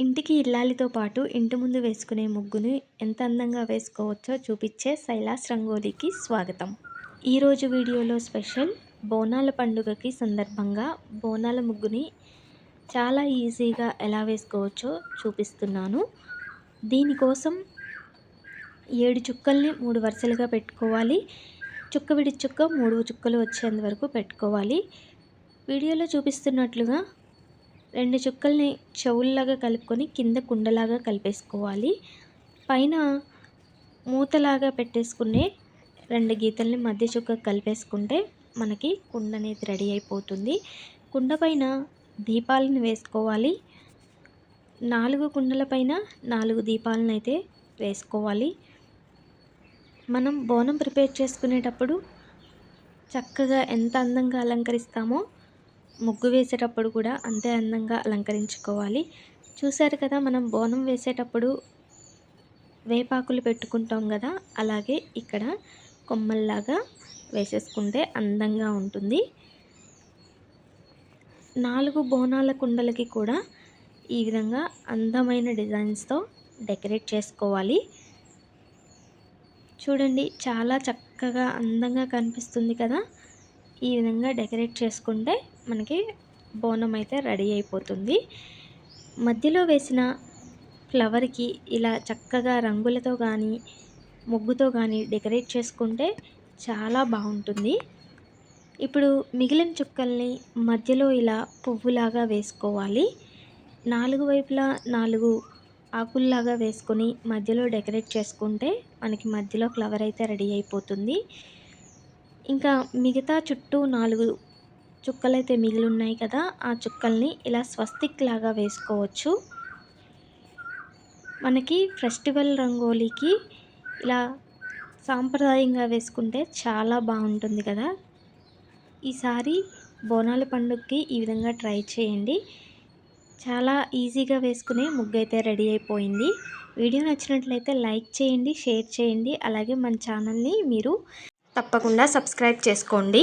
ఇంటికి ఇల్లాలితో పాటు ఇంటి ముందు వేసుకునే ముగ్గుని ఎంత అందంగా వేసుకోవచ్చో చూపించే శైలాస్ రంగోలీకి స్వాగతం. ఈరోజు వీడియోలో స్పెషల్ బోనాల పండుగకి సందర్భంగా బోనాల ముగ్గుని చాలా ఈజీగా ఎలా వేసుకోవచ్చో చూపిస్తున్నాను. దీనికోసం ఏడు చుక్కల్ని మూడు వరుసలుగా పెట్టుకోవాలి. చుక్క విడి చుక్క మూడు చుక్కలు వచ్చేంత వరకు పెట్టుకోవాలి. వీడియోలో చూపిస్తున్నట్లుగా రెండు చుక్కల్ని చెవుల్లాగా కలుపుకొని కింద కుండలాగా కలిపేసుకోవాలి. పైన మూతలాగా పెట్టేసుకునే రెండు గీతల్ని మధ్య చుక్క కలిపేసుకుంటే మనకి కుండ అనేది రెడీ అయిపోతుంది. కుండ పైన దీపాలను వేసుకోవాలి. నాలుగు కుండల పైన నాలుగు దీపాలను అయితే వేసుకోవాలి. మనం బోనం ప్రిపేర్ చేసుకునేటప్పుడు చక్కగా ఎంత అందంగా అలంకరిస్తామో ముగ్గు వేసేటప్పుడు కూడా అంతే అందంగా అలంకరించుకోవాలి. చూసారు కదా మనం బోనం వేసేటప్పుడు వేపాకులు పెట్టుకుంటాం కదా అలాగే ఇక్కడ కొమ్మల్లాగా వేసేసుకుంటే అందంగా ఉంటుంది. నాలుగు బోనాల కుండలకి కూడా ఈ విధంగా అందమైన డిజైన్స్తో డెకరేట్ చేసుకోవాలి. చూడండి చాలా చక్కగా అందంగా కనిపిస్తుంది కదా ఈ విధంగా డెకరేట్ చేసుకుంటే మనకి బోనం అయితే రెడీ అయిపోతుంది. మధ్యలో వేసిన ఫ్లవర్కి ఇలా చక్కగా రంగులతో కానీ ముగ్గుతో కానీ డెకరేట్ చేసుకుంటే చాలా బాగుంటుంది. ఇప్పుడు మిగిలిన చుక్కల్ని మధ్యలో ఇలా పువ్వులాగా వేసుకోవాలి. నాలుగు వైపులా నాలుగు ఆకుల్లాగా వేసుకొని మధ్యలో డెకరేట్ చేసుకుంటే మనకి మధ్యలో ఫ్లవర్ అయితే రెడీ అయిపోతుంది. ఇంకా మిగతా చుట్టూ నాలుగు చుక్కలైతే మిగిలి ఉన్నాయి కదా ఆ చుక్కల్ని ఇలా స్వస్తిక్ లాగా వేసుకోవచ్చు. మనకి ఫెస్టివల్ రంగోలీకి ఇలా సాంప్రదాయంగా వేసుకుంటే చాలా బాగుంటుంది కదా. ఈసారి బోనాల పండుగకి ఈ విధంగా ట్రై చేయండి. చాలా ఈజీగా వేసుకునే ముగ్గు అయితే రెడీ అయిపోయింది. వీడియో నచ్చినట్లయితే లైక్ చేయండి షేర్ చేయండి. అలాగే మన ఛానల్ని మీరు తప్పకుండా సబ్స్క్రైబ్ చేసుకోండి.